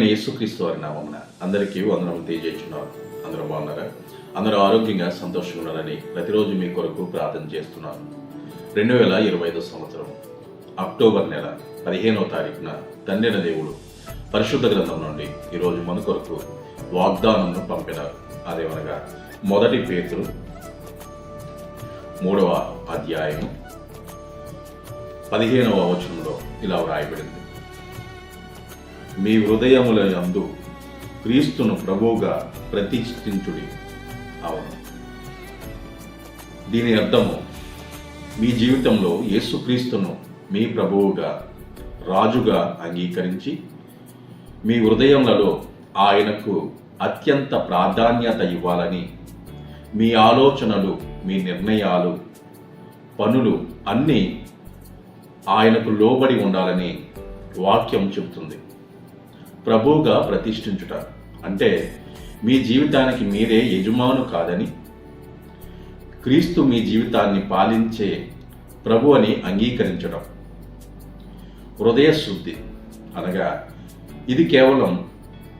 నేను యేసుక్రీస్తు వారి నామమున అందరికీ వందనములు తెలియజేస్తున్నారు అందరూ బాగున్నారా? అందరూ ఆరోగ్యంగా సంతోషంగా ఉన్నారని ప్రతిరోజు మీ కొరకు ప్రార్థన చేస్తున్నాను. రెండు వేల ఇరవై ఐదో సంవత్సరం అక్టోబర్ నెల పదిహేనవ తారీఖున తండ్రిన దేవుడు పరిశుద్ధ గ్రంథం నుండి ఈరోజు మన కొరకు వాగ్దానంను పంపినారు. అదేమనగా మొదటి పేతులు మూడవ అధ్యాయము పదిహేనవ వచనంలో ఇలా వ్రాయబడింది. మీ హృదయముల యందు క్రీస్తును ప్రభువుగా ప్రతిష్ఠించుడి. అవును. దీని అర్థము మీ జీవితంలో యేసుక్రీస్తును మీ ప్రభువుగా రాజుగా అంగీకరించి మీ హృదయములలో ఆయనకు అత్యంత ప్రాధాన్యత ఇవ్వాలని మీ ఆలోచనలు మీ నిర్ణయాలు పనులు అన్నీ ఆయనకు లోబడి ఉండాలని వాక్యం చెబుతుంది. ప్రభువుగా ప్రతిష్ఠించుట. అంటే మీ జీవితానికి మీరే యజమాను కాదని క్రీస్తు మీ జీవితాన్ని పాలించే ప్రభు అని అంగీకరించడం. హృదయ శుద్ధి. అనగా ఇది కేవలం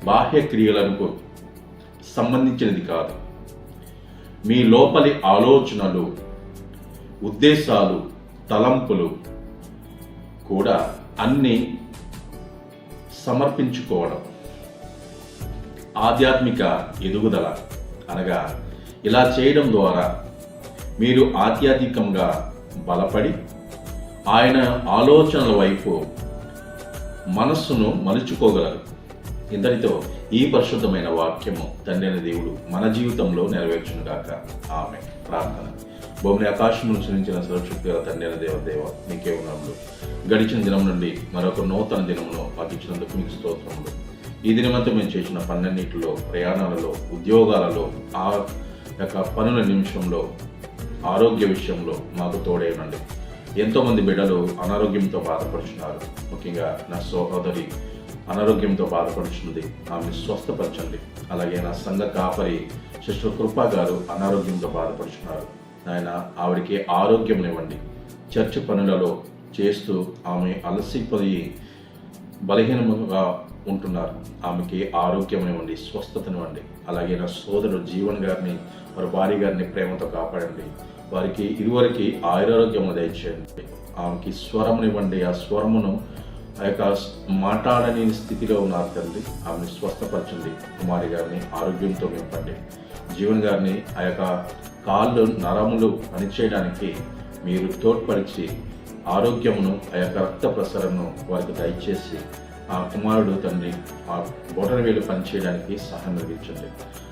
బాహ్య క్రియలకు సంబంధించినది కాదు. మీ లోపలి ఆలోచనలు ఉద్దేశాలు తలంపులు కూడా అన్నీ సమర్పించుకోవడం. ఆధ్యాత్మిక ఎదుగుదల అనగా ఇలా చేయడం ద్వారా మీరు ఆధ్యాత్మికంగా బలపడి ఆయన ఆలోచనల వైపు మనస్సును మలుచుకోగలరు. ఇంతటితో ఈ పరిశుద్ధమైన వాక్యము తండ్రి దేవుడు మన జీవితంలో నెరవేర్చునుగాక. ఆమె ప్రార్థన. భూమిని ఆకాశం నుంచి నుంచిన తండ్రి అయిన దేవ దేవ మీకే గడిచిన దినం నుండి మరొక నూతన దినమును మాకు ఇచ్చినందుకు మీకు స్తోత్రములు. ఈ దినమంతా మేము చేసిన పన్నెండింటిలో ప్రయాణాలలో ఉద్యోగాలలో ఆ యొక్క పనుల నిమిషంలో ఆరోగ్య విషయంలో మాకు తోడేనండి. ఎంతోమంది బిడ్డలు అనారోగ్యంతో బాధపడుతున్నారు ముఖ్యంగా నా సోదరి అనారోగ్యంతో బాధపడుచున్నది. ఆమెను స్వస్థపరచండి. అలాగే నా సంఘ కాపరి శిష్యు కృపా గారు అనారోగ్యంతో బాధపడుచున్నారు. ఆయన ఆవిడికి ఆరోగ్యం ఇవ్వండి చర్చ్ పనులలో చేస్తూ ఆమె అలసిపోయి బలహీనముగా ఉంటున్నారు. ఆమెకి ఆరోగ్యం ఇవ్వండి స్వస్థతనివ్వండి అలాగే నా సోదరుడు జీవన్ గారిని వారి భార్య గారిని ప్రేమతో కాపాడండి. వారికి ఇరువరికి ఆయురారోగ్యము దయచేయండి. ఆమెకి స్వరమునివ్వండి ఆ స్వరమును ఆ యొక్క మాట్లాడని స్థితిలో ఉన్నారు తండ్రి ఆమెను స్వస్థపరచండి. కుమారి గారిని ఆరోగ్యంతో నింపండి జీవన్ గారిని ఆ యొక్క కాళ్ళు నరములు పనిచేయడానికి మీరు తోడ్పరిచి ఆరోగ్యమును ఆ యొక్క రక్త ప్రసరణను వారికి దయచేసి ఆ కుమారుడు తండ్రి ఆ బోటన వేలు పనిచేయడానికి సహాయం కలిగించండి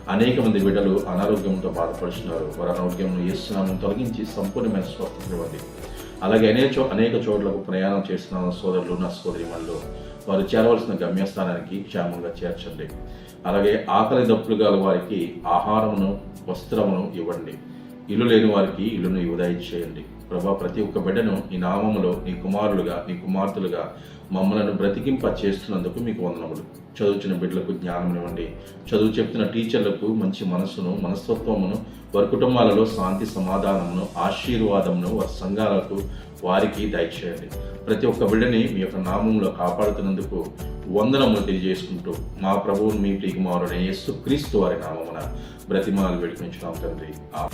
అనేక మంది బిడ్డలు అనారోగ్యంతో బాధపడుతున్నారు. వారి అనారోగ్యం ఇస్తున్నాము తొలగించి సంపూర్ణమైన స్వస్థత ఇవ్వండి. అలాగే అనేక చో అనేక చోట్లకు ప్రయాణం చేస్తున్న సోదరులు నా సోదరిమణులు వారు చేరవలసిన గమ్యస్థానానికి క్షేమంగా చేర్చండి. అలాగే ఆకలి దప్పులు గల వారికి ఆహారమును వస్త్రమును ఇవ్వండి. ఇల్లు లేని వారికి ఇల్లును ఉదయం చేయండి. ప్రభా ప్రతి ఒక్క బిడ్డను నీ నామములో నీ కుమారులుగా నీ కుమార్తెలుగా మమ్మలను బ్రతికింప చేస్తున్నందుకు మీకు వందనములు. చదువుచిన బిడ్డలకు జ్ఞానం ఇవ్వండి చదువు చెప్తున్న టీచర్లకు మంచి మనస్సును మనస్తత్వమును వారి కుటుంబాలలో శాంతి సమాధానమును ఆశీర్వాదమును వారి సంఘాలకు వారికి దయచేయండి. ప్రతి ఒక్క బిడ్డని మీ యొక్క నామంలో కాపాడుతున్నందుకు వందనములు తెలియజేసుకుంటూ మా ప్రభువును మీ ప్రియకుమారుడైన యేసు క్రీస్తు వారి నామమున బ్రతిమాలు వేడుకుంటున్నాం తండ్రి. ఆ